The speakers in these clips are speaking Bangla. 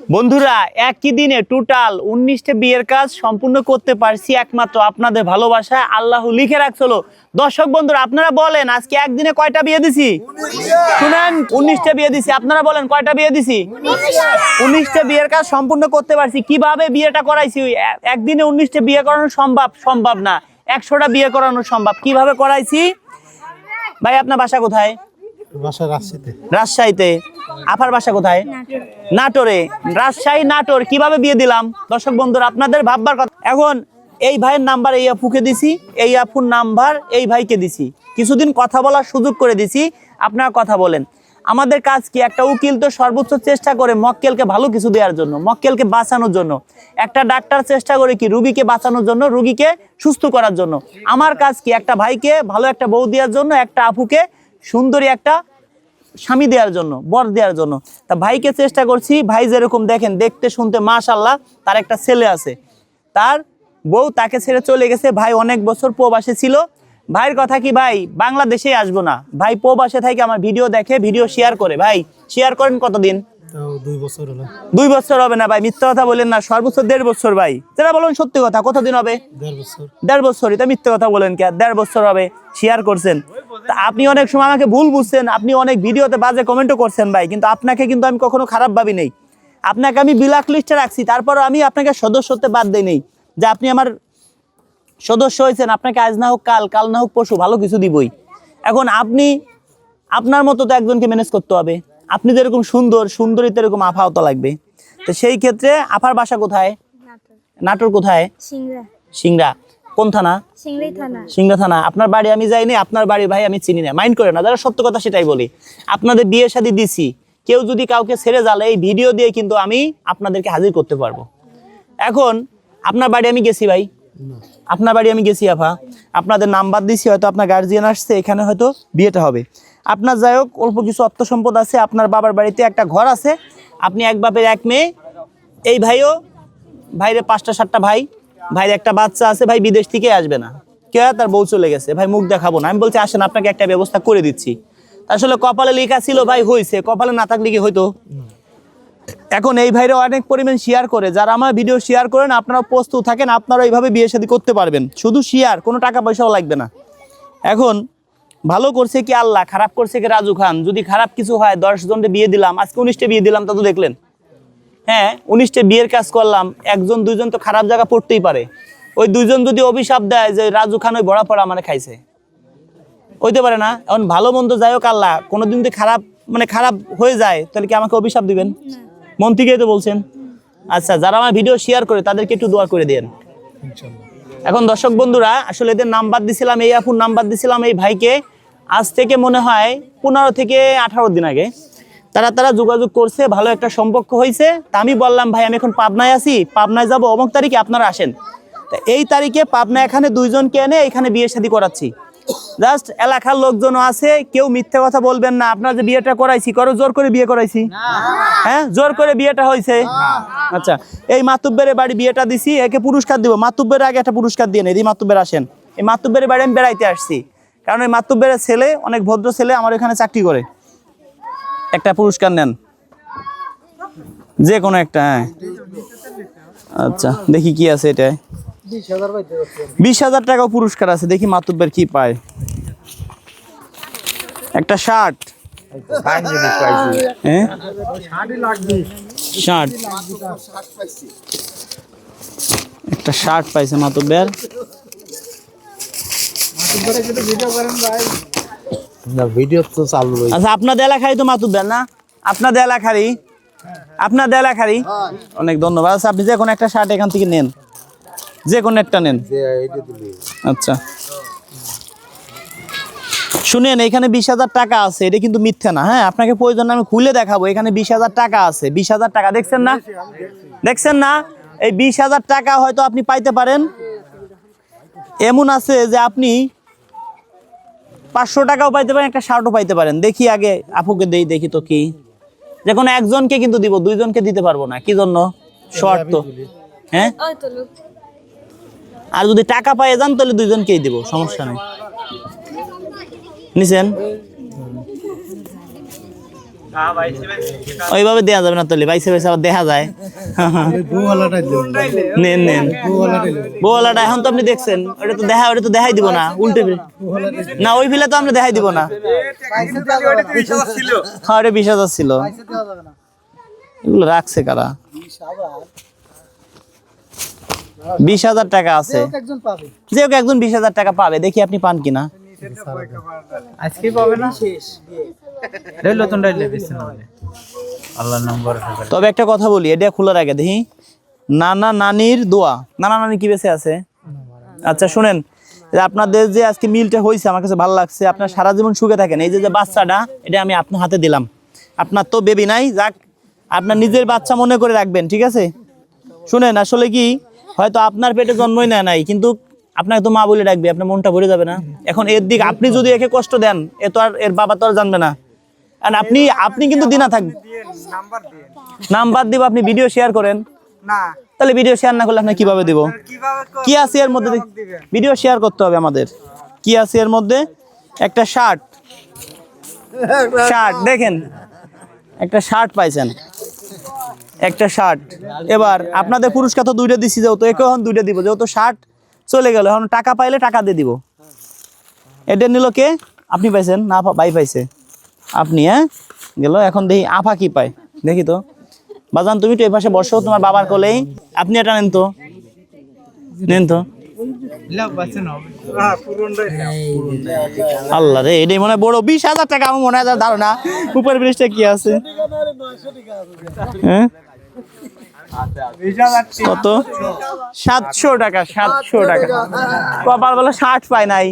বন্ধুরা একই দিনে টোটাল উনিশটা বিয়ের কাজ সম্পূর্ণ করতে পারছি একমাত্র আপনাদের ভালোবাসায়। আল্লাহ লিখে রাখছিল। দর্শক বন্ধুরা আপনারা বলেন আজকে একদিনে কয়টা বিয়ে দিছি? শুনেন উনিশটা বিয়ে দিছি। আপনারা বলেন কয়টা বিয়ে দিছি? উনিশটা বিয়ের কাজ সম্পূর্ণ করতে পারছি। কীভাবে বিয়েটা করাইছি? একদিনে উনিশটা বিয়ে করানো সম্ভব? সম্ভব না। একশোটা বিয়ে করানো সম্ভব। কীভাবে করাইছি? ভাই আপনার বাসা কোথায়? বাসা রাজশাহীতে। রাজশাহীতে। আপার বাসা কোথায়? নাটোরে। রাজশাহী নাটোর। কীভাবে বিয়ে দিলাম? দর্শক বন্ধুরা আপনাদের ভাববার কথা। এখন এই ভাইয়ের নাম্বার এই আপুকে দিছি এই আপুর নাম্বার এই ভাইকে দিছি। কিছুদিন কথা বলার সুযোগ করে দিছি আপনারা কথা বলেন। আমাদের কাজ কি? একটা উকিল তো সর্বোচ্চ চেষ্টা করে মক্কেলকে ভালো কিছু দেওয়ার জন্য মক্কেলকে বাঁচানোর জন্য। একটা ডাক্তার চেষ্টা করে কি? রুগীকে বাঁচানোর জন্য রুগীকে সুস্থ করার জন্য। আমার কাজ কি? একটা ভাইকে ভালো একটা বউ দেওয়ার জন্য একটা আপুকে সুন্দরী একটা স্বামী দেওয়ার জন্য বর দেওয়ার জন্য। তা ভাইকে চেষ্টা করছি ভাই যেরকম দেখেন দেখতে শুনতে মাশাল্লাহ তার একটা ছেলে আছে। তার বউ তাকে ছেড়ে চলে গেছে ভাই অনেক বছর প্রবাসে ছিল। ভাইয়ের কথা কি ভাই বাংলাদেশে আসব না। ভাই প্রবাসে থেকে আমার ভিডিও দেখে ভিডিও শেয়ার করে। ভাই শেয়ার করেন কতদিন? দুই বছর হলো। দুই বছর হবে না ভাই মিথ্যা কথা বলেন না সর্বোচ্চ দেড় বছর ভাই। যেটা বলুন সত্যি কথা কতদিন হবে? দেড় বছর। দেড় বছর এটা মিথ্যে কথা বলেন কে? দেড় বছর হবে শেয়ার করছেন। তা আপনি অনেক সময় আমাকে ভুল বুঝছেন আপনি অনেক ভিডিওতে বাজে কমেন্টও করছেন ভাই কিন্তু আপনাকে কিন্তু আমি কখনো খারাপ ভাবি নেই। আপনাকে আমি বিলাক লিস্টে রাখছি তারপর আমি আপনাকে সদস্যতে বাদ দেই নেই যে আপনি আমার সদস্য হয়েছেন আপনাকে আজ না হোক কাল কাল না হোক পরশু ভালো কিছু দিবই। এখন আপনি আপনার মতো তো একজনকে ম্যানেজ করতে হবে। আপনি যেরকম সুন্দর সুন্দরী তো এরকম আফাও তো লাগবে। তো সেই ক্ষেত্রে আফার বাসা কোথায়? নাটোর কোথায়? সিংড়া। সিংড়া। কোন থানা? সিংড়ি থানা। আপনার বাড়ি আমি যাইনি আপনার বাড়ি ভাই আমি চিনি না। মাইন্ড করে না যারা সত্য কথা সেটাই বলি। আপনাদের বিয়ে শাদী দিছি। কেউ যদি কাউকে ছেড়ে জালে এই ভিডিও দিয়ে কিন্তু আমি আপনাদেরকে হাজির করতে পারব। এখন আপনার বাড়ি আমি গেছি ভাই। আপনার বাড়ি আমি গেছি আফা আপনাদের নাম্বার দিছি হয়তো আপনার গার্জিয়ান আসছে এখানে হয়তো বিয়েটা হবে। আপনার যাই হোক অল্প কিছু অর্থ সম্পদ আছে আপনার বাবার বাড়িতে একটা ঘর আছে। আপনি এক বাপের এক মেয়ে এই ভাইও ভাইরে পাঁচটা সাতটা ভাই। ভাইয়ের একটা বাচ্চা আছে, ভাই বিদেশ থেকে আসবে না। কে? তার বউ চলে গেছে। ভাই মুখ দেখাবো না। আমি বলছি, আসেন, আপনাকে একটা ব্যবস্থা করে দিচ্ছি। আসলে কপালে লেখা ছিল, ভাই হয়েছে কপালে না থাকলে কি হয়তো এখন এই ভাইরা অনেক পরিমাণ শেয়ার করে। যারা আমার ভিডিও শেয়ার করেন আপনারা প্রস্তুত থাকেন, আপনারা এইভাবে বিয়ে শাদী করতে পারবেন। শুধু শেয়ার কোনো টাকা পয়সাও লাগবে না। এখন ভালো করছে কি আল্লাহ, খারাপ করছে কি রাজু খান? যদি খারাপ কিছু হয়, দশ জনকে বিয়ে দিলাম, আজকে উনিশটা বিয়ে দিলাম, তা তো দেখলেন। হ্যাঁ উনিশটা বিয়ের কাজ করলাম একজন দুইজন তো খারাপ জায়গা পড়তেই পারে। ওই দুইজন যদি অভিশাপ দেয় যে রাজু খান ওই বড়া পড়া মানে খাইছে। হইতে পারে না। এখন ভালো মন্দ যাই হোক আল্লাহ কোনোদিন যদি খারাপ মানে খারাপ হয়ে যায় তাহলে কি আমাকে অভিশাপ দিবেন? মন থেকেই তো বলছেন। আচ্ছা যারা আমার ভিডিও শেয়ার করে তাদেরকে একটু দোয়া করে দেন। এখন দর্শক বন্ধুরা আসলে এদের নাম্বার দিছিলাম এই আপুর নাম্বার দিছিলাম এই ভাইকে। আজ থেকে মনে হয় পনেরো থেকে আঠারো দিন আগে। তারা তারা যোগাযোগ করছে ভালো একটা সম্পর্ক হয়েছে। তা আমি বললাম ভাই আমি এখন পাবনায় আছি পাবনায় যাব অমুক তারিখে আপনারা আসেন। তা এই তারিখে পাবনা এখানে দুইজনকে এনে এখানে বিয়ে শাদী করাচ্ছি। জাস্ট এলাকার লোকজনও আছে কেউ মিথ্যে কথা বলবেন না। আপনার যে বিয়েটা করাইছি করো জোর করে বিয়ে করাইছি? হ্যাঁ জোর করে বিয়েটা হয়েছে? আচ্ছা এই মাতুব্বের বাড়ি বিয়েটা দিছি একে পুরস্কার দিব। মাতুব্বের আগে একটা পুরস্কার দিয়ে নেই মাতুব্বের আসেন। এই মাতুব্বের বাড়ি আমি বেড়াইতে আসছি। কারণ এই মাতুব্বের ছেলে অনেক ভদ্র ছেলে আমার এখানে চাকরি করে। একটা পুরস্কার নেন। যে কোনো একটা হ্যাঁ। আচ্ছা দেখি কি আছে এটায়। বিশ হাজার টাকা পুরস্কার আছে, দেখি মাতুব্বের কি পায়। একটা শার্ট। হ্যাঁ? শার্ট। একটা শার্ট পাইছে মাতুব্বের। না ভিডিও তো চালু আচ্ছা আপনাদের এলাকারই তো মাতুব্বের না? আপনাদের এলাকারই? আপনাদের এলাকারই? অনেক ধন্যবাদ। আচ্ছা আপনি যে কোনো একটা শার্ট এখান থেকে নেন। যে কোনো একটা নেন। আচ্ছা। শুনেন এখানে বিশ হাজার টাকা আছে এটা কিন্তু মিথ্যা না। হ্যাঁ আপনাকে প্রয়োজন আমি খুলে দেখাবো। এখানে বিশ হাজার টাকা আছে বিশ হাজার টাকা। দেখছেন না? দেখছেন না? এই বিশ হাজার টাকা হয়তো আপনি পাইতে পারেন। এমন আছে যে আপনি পাঁচশো টাকাও পাইতে পারেন, একটা শার্টও পাইতে পারেন। দেখি আগে আপুকে দেই, দেখি তো কি। যে কোনো একজনকে কিন্তু দিব, দুইজনকে দিতে পারব না, কি জন্য? শর্ট তো। হ্যাঁ? আর যদি টাকা পাইয়ে যান, তাহলে দুইজনকেই দিব, সমস্যা নেই। নিছেন? ওইভাবে দেওয়া যাবে না বাইসে বাইসে আবার দেখা যায়। নেন নেন। বউওয়ালাটা এখন তো আপনি দেখছেন ওটা তো দেখা ওটা তো দেখাই দিব না উল্টে না ওই ফিলে তো আমরা দেখাই দিব না। হ্যাঁ ওটা বিশ হাজার ছিল। এগুলো রাখছে কারা? বিশ হাজার টাকা আছে। যে হোক একজন বিশ হাজার টাকা পাবে দেখি আপনি পান কিনা। আজকে পাবে না? শেষ রেল নতুনটাই লেগেছে নাহলে আল্লাহ নম্বর তবে একটা কথা বলি এটা খোলার আগে দেখি। নানা নানির দোয়া। নানা নানি কি বেঁচে আছে? আচ্ছা শুনেন। আপনাদের যে আজকে মিলটা হয়েছে আমার কাছে ভালো লাগছে। আপনার সারা জীবন সুখে থাকেন। এই যে যে বাচ্চাটা এটা আমি আপনার হাতে দিলাম। আপনার তো বেবি নাই যাক। আপনার নিজের বাচ্চা মনে করে রাখবেন ঠিক আছে? শুনেন আসলে কি? হয়তো আপনার পেটে জন্মই নেয় নাই কিন্তু আপনাকে তো মা বলে ডাকবে আপনার মনটা ভরে যাবে না। এখন এর দিক আপনি যদি একে কষ্ট দেন এ তো আর এর বাবা তো আর জানবে না। আর আপনি আপনি কিন্তু দিনা থাকবেন নাম্বার দিব আপনি ভিডিও শেয়ার করেন। না। তাহলে ভিডিও শেয়ার না করলে আপনি কীভাবে দিব? কি আছে এর মধ্যে? ভিডিও শেয়ার করতে হবে আমাদের। কি আছে এর মধ্যে? একটা শার্ট শার্ট দেখেন। একটা শার্ট পাইছেন। একটা শার্ট এবার আপনাদের পুরস্কার তো দুইটা দিছি যেহেতু একে এখন দুইটা দিব। যেহেতু শার্ট চলে গেল। এখন টাকা পাইলে টাকা দিয়ে দিব। এটা নিল কে? আপনি পাইছেন না ভাই পাইছে। আপনি হ্যাঁ? গেল, এখন দেখি আফা কি পায়। দেখি তো। বাজান, তুমি তো এই পাশে বসো, তোমার বাবার কোলেই আপনি এটা নেন তো। নেন তো। আল্লাহ রে, এটাই মনে বড়। বিশ হাজার টাকা, আমার মনে হয় ধারণা। উপর ব্রিজটা কি আছে? হ্যাঁ? কত? সাতশো টাকা সাতশো টাকা। কপাল বলে ষাট পায় নাই।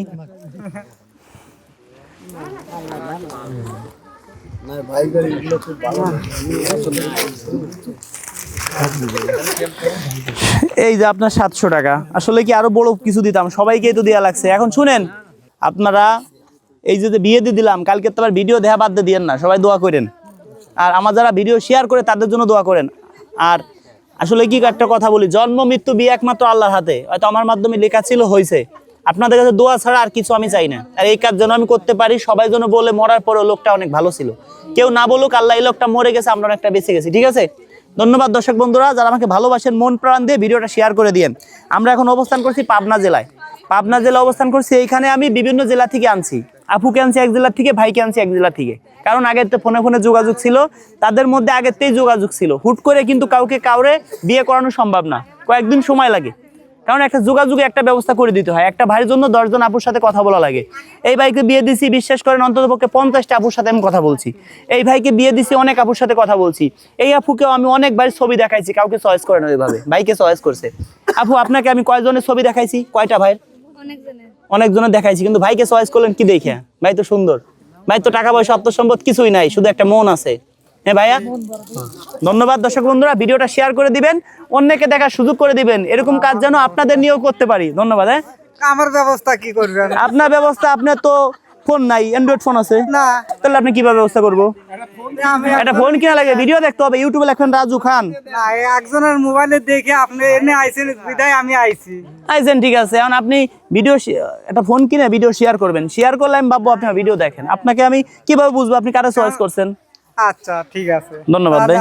এই যে আপনার সাতশো টাকা। আসলে কি আরও বড় কিছু দিতাম? সবাইকেই তো দেওয়া লাগছে। এখন শুনেন আপনারা এই যে যে বিয়ে দিয়ে দিলাম কালকে তো আবার ভিডিও দেওয়া বাদ দিয়ে দিয়েন না। সবাই দোয়া করেন। আর আমার যারা ভিডিও শেয়ার করে তাদের জন্য দোয়া করেন। আর আসলে কি একটা কথা বলি, জন্ম, মৃত্যু বিয়ে একমাত্র আল্লাহর হাতে। হয়তো আমার মাধ্যমে লেখা ছিল হয়েছে আপনাদের কাছে দোয়া ছাড়া আর কিছু আমি চাই না। আর এই কাজ যেন আমি করতে পারি, সবাই যেন বলে মরার পরেও লোকটা অনেক ভালো ছিল। কেউ না বলুক, আল্লাহ এই লোকটা মরে গেছে, আমরা অনেকটা বেঁচে গেছি, ঠিক আছে? ধন্যবাদ দর্শক বন্ধুরা, যারা আমাকে ভালোবাসেন, মন প্রাণ দিয়ে ভিডিওটা শেয়ার করে দিয়েন। আমরা এখন অবস্থান করছি পাবনা জেলায়। পাবনা জেলা অবস্থান করছি, এইখানে আমি বিভিন্ন জেলা থেকে আনছি। আপুকে আনছি এক জেলা থেকে ভাইকে আনছি এক জেলা থেকে? কারণ আগের তো ফোনে ফোনে যোগাযোগ ছিল, তাদের মধ্যে আগেরতেই যোগাযোগ ছিল। হুট করে কিন্তু কাউকে কাউরে বিয়ে করানো সম্ভব না। কয়েকদিন সময় লাগে। কারণ একটা যোগাযোগে একটা ব্যবস্থা করে দিতে হয়। একটা ভাইয়ের জন্য দশজন আপুর সাথে কথা বলা লাগে। এই ভাইকে বিয়ে দিছি, বিশ্বাস করেন, অন্তত পক্ষে পঞ্চাশটা আপুর সাথে আমি কথা বলছি। এই ভাইকে বিয়ে দিছি, অনেক আপুর সাথে কথা বলছি। এই আপুকেও আমি অনেকবার ছবি দেখাইছি, কাউকে চয়েস করে না ওইভাবে। ভাইকে চয়েস করছে। আপু, আপনাকে আমি কয়জনের ছবি দেখাইছি? কয়টা ভাইয়ের? অনেকজনের। অনেকজনের দেখাইছি কিন্তু ভাইকে চয়েস করলেন কি দেখে? ভাই তো সুন্দর। ভাই তো টাকা পয়সা অর্থ সম্পদ কিছুই নাই শুধু একটা মন আছে। হ্যাঁ ভাইয়া? ধন্যবাদ দর্শক বন্ধুরা ভিডিওটা শেয়ার করে দিবেন অন্যকে দেখার সুযোগ করে দিবেন। এরকম কাজ যেন আপনাদের নিয়েও করতে পারি। ধন্যবাদ হ্যাঁ? আমার ব্যবস্থা কি করবেন? আপনার ব্যবস্থা আপনার তো ফোন নাই? অ্যান্ড্রয়েড ফোন আছে? না। তাহলে আপনি কীভাবে ব্যবস্থা করব? একটা ফোন কিনা লাগে? ভিডিও দেখতে হবে। ইউটিউবে লেখেন রাজু খান। একজনের মোবাইলে দেখে আপনি এনে আইছেন বিদায় আমি আইছি। আইসেন ঠিক আছে। এখন আপনি ভিডিও একটা ফোন কিনে ভিডিও শেয়ার করবেন। শেয়ার করলে আমি ভাববো আপনি ভিডিও দেখেন। আপনাকে আমি কীভাবে বুঝব? আপনি কারে চয়েস করছেন? আচ্ছা ঠিক আছে। ধন্যবাদ ভাই।